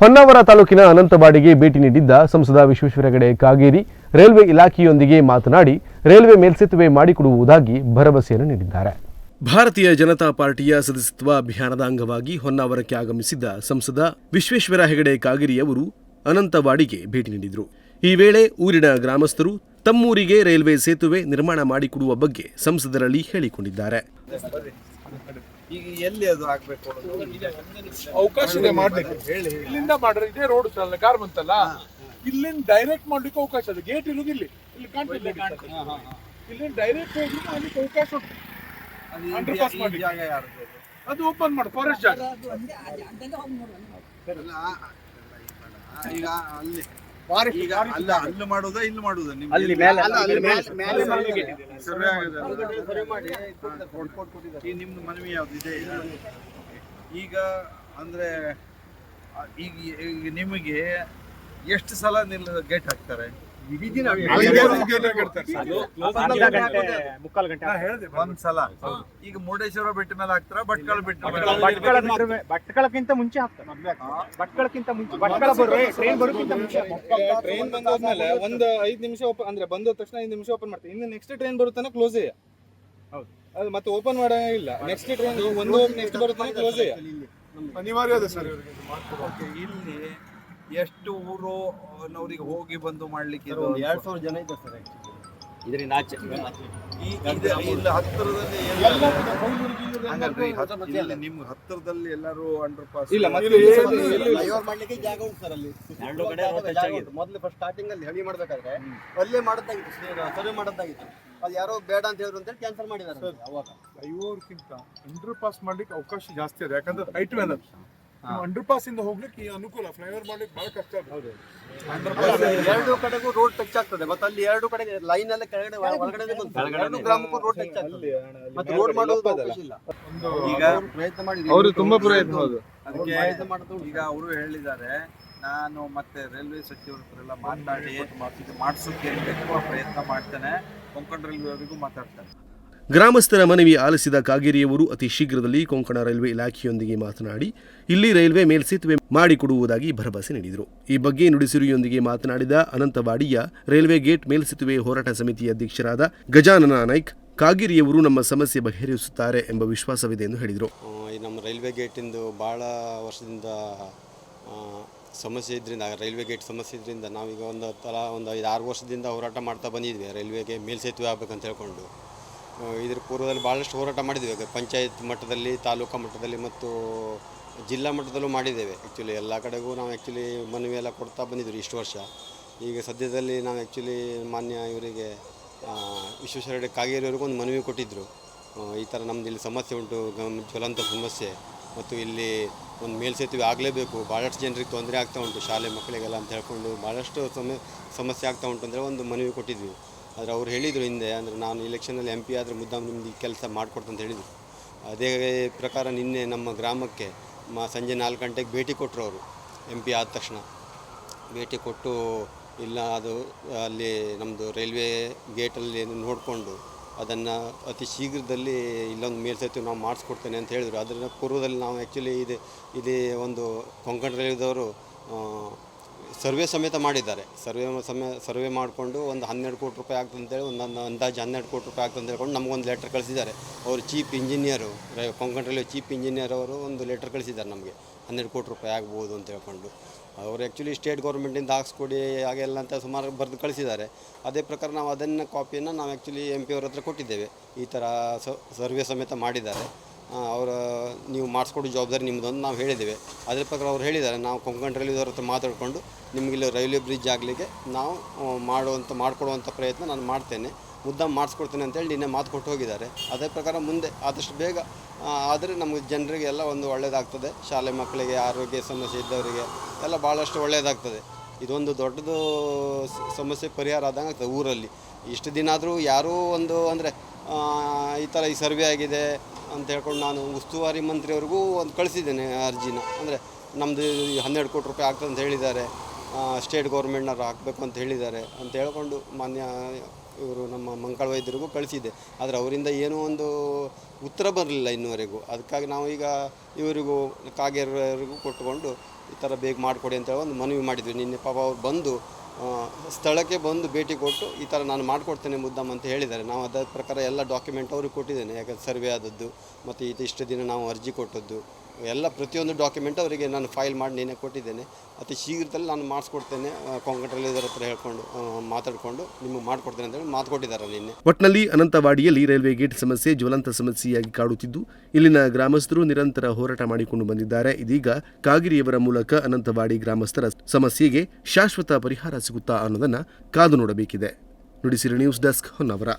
ಹೊನ್ನಾವರ ತಾಲೂಕಿನ ಅನಂತವಾಡಿಗೆ ಭೇಟಿ ನೀಡಿದ್ದ ಸಂಸದ ವಿಶ್ವೇಶ್ವರ ಹೆಗಡೆ ಕಾಗೇರಿ ರೈಲ್ವೆ ಇಲಾಖೆಯೊಂದಿಗೆ ಮಾತನಾಡಿ, ರೈಲ್ವೆ ಮೇಲ್ಸೇತುವೆ ಮಾಡಿಕೊಡುವುದಾಗಿ ಭರವಸೆಯನ್ನು ನೀಡಿದ್ದಾರೆ. ಭಾರತೀಯ ಜನತಾ ಪಾರ್ಟಿಯ ಸದಸ್ಯತ್ವ ಅಭಿಯಾನದ ಅಂಗವಾಗಿ ಹೊನ್ನಾವರಕ್ಕೆ ಆಗಮಿಸಿದ್ದ ಸಂಸದ ವಿಶ್ವೇಶ್ವರ ಹೆಗಡೆ ಕಾಗೇರಿ ಅವರು ಅನಂತವಾಡಿಗೆ ಭೇಟಿ ನೀಡಿದರು. ಈ ವೇಳೆ ಊರಿನ ಗ್ರಾಮಸ್ಥರು ತಮ್ಮೂರಿಗೆ ರೈಲ್ವೆ ಸೇತುವೆ ನಿರ್ಮಾಣ ಮಾಡಿಕೊಡುವ ಬಗ್ಗೆ ಸಂಸದರಲ್ಲಿ ಹೇಳಿಕೊಂಡಿದ್ದಾರೆ. ಈಗ ಎಲ್ಲಿ ಅದು ಆಗ್ಬೇಕು ಅವಕಾಶ ಇದೆ ಮಾಡ್ಲಿಕ್ಕೆ. ಇಲ್ಲಿಂದ ಮಾಡ್ರಿ ಇದೇ ರೋಡ್ ಕಾರ್ ಬಂತಲ್ಲ? ಇಲ್ಲಿಂದ ಡೈರೆಕ್ಟ್ ಮಾಡ್ಲಿಕ್ಕೆ ಅವಕಾಶ ಇದೆ. ಗೇಟ್ ಇರೋದು ಇಲ್ಲಿ. ಇಲ್ಲಿ ಕಾಣ್ತಿಲ್ಲ ಇಲ್ಲಿಂದ ಡೈರೆಕ್ಟ್ ಹೋಗಿ ಮಾಡ್ಲಿಕ್ಕೆ ಅವಕಾಶ ಉಂಟು. ಅದು ಪಾಸ್ ಮಾಡಿ. ಜಾಗ. ಯಾರು ಅದು? ಓಪನ್ ಮಾಡು ಫಾರೆಸ್ಟ್ ಜಾಗ ಈಗ ಅಲ್ಲಿ ಈಗ ಅಲ್ಲ ಅಲ್ಲಿ ಮಾಡುದಾ ಇಲ್ಲಿ ಮಾಡುದಾ? ನಿಮ್ಗೆ ಅಲ್ಲಿ ಮೇಲೆ- ಸರ್ವೆ ಆಗಿದೆ? ಈ ನಿಮ್ದು ಮನವಿ ಯಾವ್ದು? ಇದೆ ಈಗ? ಅಂದ್ರೆ ಈಗ ಈಗ ನಿಮಗೆ ಎಷ್ಟು ಸಲ ನಿಲ್ಲ ಗೇಟ್ ಹಾಕ್ತಾರೆ? ಮುಕ್ಕಾಲು ಗಂಟೆ ನಾ ಹೇಳ್ದೆ ಒಂದ್ ಸಲ ಈಗ ಮುರುಡೇಶ್ವರ ಬೆಟ್ಟ ಮೇಲೆ ಹಾಕ್ತಾರ ಭಟ್ಕಳ ಬೆಟ್ಟ ಭಟ್ಕಳಕ್ಕಿಂತ ಮುಂಚೆ ಹಾಕ್ತಾರೆ ಭಟ್ಕಳಕ್ಕಿಂತ ಮುಂಚೆ ಭಟ್ಕಳ ಟ್ರೈನ್ ಬರೋಕ್ಕಿಂತ ಮುಂಚೆ ಟ್ರೈನ್ ಬಂದಾದ್ಮೇಲೆ ಒಂದು ಐದ್ ನಿಮಿಷ ಓಪನ್ ಅಂದ್ರೆ ಬಂದ ತಕ್ಷಣ ಐದ್ ನಿಮಿಷ ಓಪನ್ ಮಾಡ್ತೀವಿ ಇನ್ನು ನೆಕ್ಸ್ಟ್ ಟ್ರೈನ್ ಬರುತ್ತಾನೆ ಕ್ಲೋಸ್ ಹೌದು. ಅದು ಮತ್ತೆ ಓಪನ್ ಮಾಡಂಗಿಲ್ಲ ನೆಕ್ಸ್ಟ್ ಟ್ರೈನ್ ಒಂದು ನೆಕ್ಸ್ಟ್ ಬರುತ್ತಾನೆ ಕ್ಲೋಸ್ ಅನಿವಾರ್ಯ ಇದೆ ಸರ್ ಇಲ್ಲಿ ಎಷ್ಟು ಊರು ನವರಿಗೆ ಹೋಗಿ ಬಂದು ಮಾಡ್ಲಿಕ್ಕೆ ಇದು ಎರಡ್ ಸಾವಿರ ಜನ ಇದೆ ಸರ್ ಇದರಿಂದ ಆಚೆ ಈ- ಇದು- ಇಲ್ಲಿ ಹತ್ತಿರದಲ್ಲಿ ಎಲ್ಲ- ಹಂಗಲ್ರಿ, ಹತ್- ಇಲ್ಲಿ ನಿಮ್ಗೆ ಹತ್ತಿರದಲ್ಲಿ ಎಲ್ಲರೂ ಅಂಡರ್ ಪಾಸ್ ಇಲ್ಲ ಮತ್ತೆ ಮಾಡ್ಲಿಕ್ಕೆ ಜಾಗ ಉಂಟು ಸರ್ ಅಲ್ಲಿ. ಎರಡು ಕಡೆ road touch ಆಗಿದೆ. ಮೊದಲು ಫಸ್ಟ್ ಸ್ಟಾರ್ಟಿಂಗ್ ಅಲ್ಲಿ ಹೆವಿ ಮಾಡಬೇಕಾದ್ರೆ ಅಲ್ಲೇ ಮಾಡದ್ದಾಗಿತ್ತು ಸರ್ವೆ ಮಾಡದ್ದಾಗಿತ್ತು ಅದು ಯಾರೋ ಬೇಡ ಅಂತ ಹೇಳಿದ್ರು ಅಂತೇಳಿ ಕ್ಯಾನ್ಸಲ್ ಮಾಡಿದ್ದಾರೆ ಅವಾಗ. ಐವರ್ಕ್ಕಿಂತ ಅಂಡರ್ ಪಾಸ್ ಮಾಡ್ಲಿಕ್ಕೆ ಅವಕಾಶ ಜಾಸ್ತಿ ಇದೆ ಯಾಕಂದ್ರೆ ಹೈಟ್ ಮೇಲೆ. ಅಂಡರ್ ಪಾಸ್ ಇಂದ ಹೋಗ್ಲಿಕ್ಕೆ ಅನುಕೂಲ ಫ್ಲೈಓವರ್ ಮಾಡ್ಲಿಕ್ಕೆ ಬಹಳ ಕಷ್ಟ ಎರಡು ಕಡೆಗೂ ರೋಡ್ ಟಚ್ ಆಗ್ತದೆ. ಮತ್ತೆ ಅಲ್ಲಿ ಎರಡು ಕಡೆ ಲೈನ್ ಎಲ್ಲ ಕೆಳಗಡೆ ಒಳಗಡೆ ಬಂತು. ಎರಡು ಗ್ರಾಮಕ್ಕೂ ರೋಡ್ ಟಚ್ ಆಗ್ತದೆ. ಮತ್ತೆ ರೋಡ್ ಮಾಡೋದು ಇಲ್ಲ. ಈಗ ಅವ್ರು ಪ್ರಯತ್ನ ಅವರು ತುಂಬಾ ಪ್ರಯತ್ನ ಅದಕ್ಕೆ ಪ್ರಯತ್ನ ಮಾಡೋದು ಈಗ ಅವರು ಹೇಳಿದ್ದಾರೆ ನಾನು ಮತ್ತೆ ರೈಲ್ವೆ ಸಚಿವರ ಹತ್ರ ಎಲ್ಲ ಮಾತಾಡಿ ಮಾಡಿಸೋಕೆ ಪ್ರಯತ್ನ ಮಾಡ್ತೇನೆ. ಕೊಂಕಣ ರೈಲ್ವೆ ಅವರಿಗೂ ಮಾತಾಡ್ತೇನೆ. ಗ್ರಾಮಸ್ಥರ ಮನವಿ ಆಲಿಸಿದ ಕಾಗೇರಿಯವರು ಅತಿ ಶೀಘ್ರದಲ್ಲಿ ಕೊಂಕಣ ರೈಲ್ವೆ ಇಲಾಖೆಯೊಂದಿಗೆ ಮಾತನಾಡಿ, ಇಲ್ಲಿ ರೈಲ್ವೆ ಮೇಲ್ಸೇತುವೆ ಮಾಡಿಕೊಡುವುದಾಗಿ ಭರವಸೆ ನೀಡಿದರು. ಈ ಬಗ್ಗೆ ನುಡಿಸಿರಿಯೊಂದಿಗೆ ಮಾತನಾಡಿದ ಅನಂತವಾಡಿಯ ರೈಲ್ವೆ ಗೇಟ್ ಮೇಲ್ಸೇತುವೆ ಹೋರಾಟ ಸಮಿತಿ ಅಧ್ಯಕ್ಷರಾದ ಗಜಾನನ ನಾಯ್ಕ್, ಕಾಗೇರಿಯವರು ನಮ್ಮ ಸಮಸ್ಯೆ ಬಗೆಹರಿಸುತ್ತಾರೆ ಎಂಬ ವಿಶ್ವಾಸವಿದೆ ಎಂದು ಹೇಳಿದರು. ನಮ್ಮ ರೈಲ್ವೆ ಗೇಟಿಂದು ಭಾಳ ವರ್ಷದಿಂದ ಸಮಸ್ಯೆ ಇದರಿಂದ, ರೈಲ್ವೆ ಗೇಟ್ ಸಮಸ್ಯೆ ಇದರಿಂದ ನಾವೀಗ ಒಂದು ತಲಾ ಒಂದು ಐದು ಆರು ವರ್ಷದಿಂದ ಹೋರಾಟ ಮಾಡ್ತಾ ಬಂದಿದ್ವಿ. ರೈಲ್ವೆಗೆ ಮೇಲ್ಸೇತುವೆ ಆಗಬೇಕಂತ ಹೇಳ್ಕೊಂಡು. ಇದ್ರ ಪೂರ್ವದಲ್ಲಿ ಭಾಳಷ್ಟು ಹೋರಾಟ ಮಾಡಿದ್ದೇವೆ ಪಂಚಾಯತ್ ಮಟ್ಟದಲ್ಲಿ ತಾಲೂಕು ಮಟ್ಟದಲ್ಲಿ ಮತ್ತು ಜಿಲ್ಲಾ ಮಟ್ಟದಲ್ಲೂ ಮಾಡಿದ್ದೇವೆ. ಆ್ಯಕ್ಚುಲಿ ಎಲ್ಲ ಕಡೆಗೂ ನಾವು ಆ್ಯಕ್ಚುಲಿ ಮನವಿ ಎಲ್ಲ ಕೊಡ್ತಾ ಬಂದಿದ್ದರು ಇಷ್ಟು ವರ್ಷ. ಈಗ ಸದ್ಯದಲ್ಲಿ ನಾವು ಆ್ಯಕ್ಚುಲಿ ಮಾನ್ಯ ಇವರಿಗೆ ಆ, ವಿಶ್ವೇಶ್ವರ ಹೆಗಡೆ ಕಾಗೇರಿಯವ್ರಿಗೂ ಒಂದು ಮನವಿ ಕೊಟ್ಟಿದ್ದರು ಈ ಥರ ನಮ್ದು ಇಲ್ಲಿ ಸಮಸ್ಯೆ ಉಂಟು ಜ್ವಲಂತ ಸಮಸ್ಯೆ ಮತ್ತು ಇಲ್ಲಿ ಒಂದು ಮೇಲ್ಸೇತುವೆ ಆಗಲೇಬೇಕು. ಭಾಳಷ್ಟು ಜನರಿಗೆ ತೊಂದರೆ ಆಗ್ತಾ ಉಂಟು ಶಾಲೆ ಮಕ್ಕಳಿಗೆಲ್ಲ ಅಂತ ಹೇಳ್ಕೊಂಡು ಭಾಳಷ್ಟು ಸಮ ಸಮಸ್ಯೆ ಆಗ್ತಾ ಉಂಟು ಅಂದರೆ ಒಂದು ಮನವಿ ಕೊಟ್ಟಿದ್ವಿ. ಆದರೆ ಅವ್ರು ಹೇಳಿದರು ಹಿಂದೆ, ಅಂದರೆ ನಾನು ಇಲೆಕ್ಷನಲ್ಲಿ ಎಂ ಪಿ ಆದರೆ ಮುದ್ದಾಂ ನಿಮ್ದು ಈ ಕೆಲಸ ಅಂತ ಹೇಳಿದರು. ಅದೇ ಪ್ರಕಾರ ನಿನ್ನೆ ನಮ್ಮ ಗ್ರಾಮಕ್ಕೆ ಮ, ಸಂಜೆ ನಾಲ್ಕು ಗಂಟೆಗೆ ಭೇಟಿ ಕೊಟ್ಟರು ಅವರು ಎಂ ಪಿ ಆದ ತಕ್ಷಣ. ಭೇಟಿ ಕೊಟ್ಟು ಇಲ್ಲ, ಅದು ಅಲ್ಲಿ ನಮ್ಮದು ರೈಲ್ವೆ ಗೇಟಲ್ಲಿ ನೋಡಿಕೊಂಡು ಅದನ್ನು ಅತಿ ಶೀಘ್ರದಲ್ಲಿ ಇಲ್ಲೊಂದು ಮೇಲ್ಸೇತುವೆ ನಾವು ಮಾಡಿಸ್ಕೊಡ್ತೇನೆ ಅಂತ ಹೇಳಿದರು. ಅದರ ಪೂರ್ವದಲ್ಲಿ ನಾವು ಆ್ಯಕ್ಚುಲಿ ಇದು, ಇದೇ ಒಂದು ಕೊಂಕಣ ರೈಲ್ವೆದವರು ಸರ್ವೆ ಸಮೇತ ಮಾಡಿದ್ದಾರೆ. ಸರ್ವೆ ಸಮೇ, ಸರ್ವೆ ಮಾಡಿಕೊಂಡು ಒಂದು ಹನ್ನೆರಡು ಕೋಟಿ ರೂಪಾಯಿ ಆಗ್ತದೆ ಅಂತೇಳಿ ಒಂದು ಅಂದ- ಅಂದಾಜು ಹನ್ನೆರಡು ಕೋಟಿ ರೂಪಾಯಿ ಆಗ್ತದೆ ಅಂತ ಹೇಳ್ಕೊಂಡು ನಮಗೊಂದು ಲೆಟ್ರ್ ಕಳಿಸಿದ್ದಾರೆ. ಅವರು chief engineer Konkan railway chief engineer ಅವರು ಒಂದು ಲೆಟ್ರ್ ಕಳಿಸಿದ್ದಾರೆ ನಮಗೆ. ಹನ್ನೆರಡು ಕೋಟಿ ರೂಪಾಯಿ ಆಗ್ಬೋದು ಅಂತ ಹೇಳ್ಕೊಂಡು. ಅವರು ಆ್ಯಕ್ಚುಲಿ ಸ್ಟೇಟ್ ಗೌರ್ಮೆಂಟಿಂದ ಹಾಕ್ಸ್ಕೊಡಿ, ಹಾಗೆಲ್ಲ ಅಂತ ಸುಮಾರು ಬರೆದು ಕಳಿಸಿದ್ದಾರೆ. ಅದೇ ಪ್ರಕಾರ ನಾವು ಅದನ್ನು ಕಾಪಿಯನ್ನು ನಾವು ಆ್ಯಕ್ಚುಲಿ ಎಂ ಪಿ ಅವ್ರ ಹತ್ರ ಕೊಟ್ಟಿದ್ದೇವೆ. ಈ ಥರ ಸರ್ವೆ ಸಮೇತ ಮಾಡಿದ್ದಾರೆ. ಅವರ, ನೀವು ಮಾಡಿಸ್ಕೊಡೋ ಜವಾಬ್ದಾರಿ ನಿಮ್ಮದು ನಾವು ಹೇಳಿದ್ದೇವೆ. ಅದ್ರ ಪ್ರಕಾರ ಅವ್ರು ಹೇಳಿದ್ದಾರೆ. ನಾವು ಕೊಂಕಣ ರೈಲ್ವೆದವ್ರ ಹತ್ರ ಮಾತಾಡಿಕೊಂಡು ನಿಮಗಿಲ್ಲಿ ರೈಲ್ವೆ ಬ್ರಿಡ್ಜ್ ಆಗಲಿಕ್ಕೆ ನಾವು ಮಾಡುವಂಥ ಮಾಡಿಕೊಡುವಂಥ ಪ್ರಯತ್ನ ನಾನು ಮಾಡ್ತೇನೆ. ಮುದ್ದಾಂ ಮಾಡಿಸ್ಕೊಡ್ತೇನೆ ಅಂತೇಳಿ ನಿನ್ನೆ ಮಾತು ಕೊಟ್ಟು ಹೋಗಿದ್ದಾರೆ. ಅದೇ ಪ್ರಕಾರ ಮುಂದೆ ಆದಷ್ಟು ಬೇಗ ಆದರೆ ನಮಗೆ ಜನರಿಗೆ ಎಲ್ಲ ಒಂದು ಒಳ್ಳೆಯದಾಗ್ತದೆ ಶಾಲೆ ಮಕ್ಕಳಿಗೆ ಆರೋಗ್ಯ ಸಮಸ್ಯೆ ಇದ್ದವರಿಗೆ ಎಲ್ಲ ಭಾಳಷ್ಟು ಒಳ್ಳೆಯದಾಗ್ತದೆ ಇದೊಂದು ದೊಡ್ಡದು ಸಮಸ್ಯೆ ಪರಿಹಾರ ಆದಂಗೆ ಆಗ್ತದೆ ಊರಲ್ಲಿ. ಇಷ್ಟು ದಿನ ಆದರೂ ಯಾರೂ ಒಂದು, ಅಂದರೆ ಈ ಥರ ಈ ಸರ್ವೆ ಆಗಿದೆ ಅಂತ ಹೇಳ್ಕೊಂಡು ನಾನು ಉಸ್ತುವಾರಿ ಮಂತ್ರಿಯವ್ರಿಗೂ ಒಂದು ಕಳಿಸಿದ್ದೇನೆ ಅರ್ಜಿನ. ಅಂದರೆ ನಮ್ಮದು ಹನ್ನೆರಡು ಕೋಟಿ ರೂಪಾಯಿ ಆಗ್ತದೆ ಅಂತ ಹೇಳಿದ್ದಾರೆ. ಸ್ಟೇಟ್ ಗೌರ್ಮೆಂಟ್ನವ್ರು ಹಾಕಬೇಕು ಅಂತ ಹೇಳಿದ್ದಾರೆ ಅಂತ ಹೇಳ್ಕೊಂಡು ಮಾನ್ಯ ಇವರು ನಮ್ಮ ಮಂಗಳ ವೈದ್ಯರಿಗೂ ಕಳಿಸಿದೆ ಆದರೆ ಅವರಿಂದ ಏನೂ ಒಂದು ಉತ್ತರ ಬರಲಿಲ್ಲ ಇನ್ನುವರೆಗೂ. ಅದಕ್ಕಾಗಿ ನಾವು ಈಗ ಇವರಿಗೂ ಕಾಗೇರಿಗೂ ಕೊಟ್ಟುಕೊಂಡು ಈ ಥರ ಬೇಗ ಮಾಡಿಕೊಡಿ ಅಂತೇಳಿ ಒಂದು ಮನವಿ ಮಾಡಿದ್ವಿ. ನಿನ್ನೆ ಪಾಪ ಅವ್ರು ಬಂದು ಸ್ಥಳಕ್ಕೆ ಬಂದು ಭೇಟಿ ಕೊಟ್ಟು ಈ ಥರ ನಾನು ಮಾಡಿಕೊಡ್ತೇನೆ ಮುದ್ದಮ್ಮ ಅಂತ ಹೇಳಿದ್ದಾರೆ. ನಾವು ಅದರ ಪ್ರಕಾರ ಎಲ್ಲ ಡಾಕ್ಯುಮೆಂಟ್ ಅವರು ಕೊಟ್ಟಿದ್ದೇನೆ. ಯಾಕಂದರೆ ಸರ್ವೆ ಆದದ್ದು, ಮತ್ತು ಇದು ಇಷ್ಟು ದಿನ ನಾವು ಅರ್ಜಿ ಕೊಟ್ಟದ್ದು. ಎಲ್ಲ ಪ್ರತಿಯೊಂದು ಡಾಕ್ಯುಮೆಂಟ್ ಅವರಿಗೆ ನಾನು ಫೈಲ್ ಮಾಡಿ ನಿನ್ನೆ ಕೊಟ್ಟಿದ್ದೇನೆ. ಅತಿ ಶೀಘ್ರದಲ್ಲಿ ನಾನು ಮಾಡಿಸ್ಕೊಡ್ತೇನೆ. ಕಾಂಕ್ರೀಟಲ್ಲಿದ್ದರ ಹತ್ರ ಹೇಳ್ಕೊಂಡು ಮಾತಾಡಿಕೊಂಡು ನಿಮಗೆ ಮಾಡಿಕೊಡ್ತೇನೆ ಅಂತೇಳಿ ಮಾತು ಕೊಟ್ಟಿದ್ದಾರೆ ನಿನ್ನೆ. ಒಟ್ನಲ್ಲಿ ಅನಂತವಾಡಿಯಲ್ಲಿ ರೈಲ್ವೆ ಗೇಟ್ ಸಮಸ್ಯೆ ಜ್ವಲಂತ ಸಮಸ್ಯೆಯಾಗಿ ಕಾಡುತ್ತಿದ್ದು, ಇಲ್ಲಿನ ಗ್ರಾಮಸ್ಥರು ನಿರಂತರ ಹೋರಾಟ ಮಾಡಿಕೊಂಡು ಬಂದಿದ್ದಾರೆ. ಇದೀಗ ಕಾಗಿರಿಯವರ ಮೂಲಕ ಅನಂತವಾಡಿ ಗ್ರಾಮಸ್ಥರ ಸಮಸ್ಯೆಗೆ ಶಾಶ್ವತ ಪರಿಹಾರ ಸಿಗುತ್ತಾ ಅನ್ನೋದನ್ನು ಕಾದು ನೋಡಬೇಕಿದೆ. Nudisiri news desk Honnavar.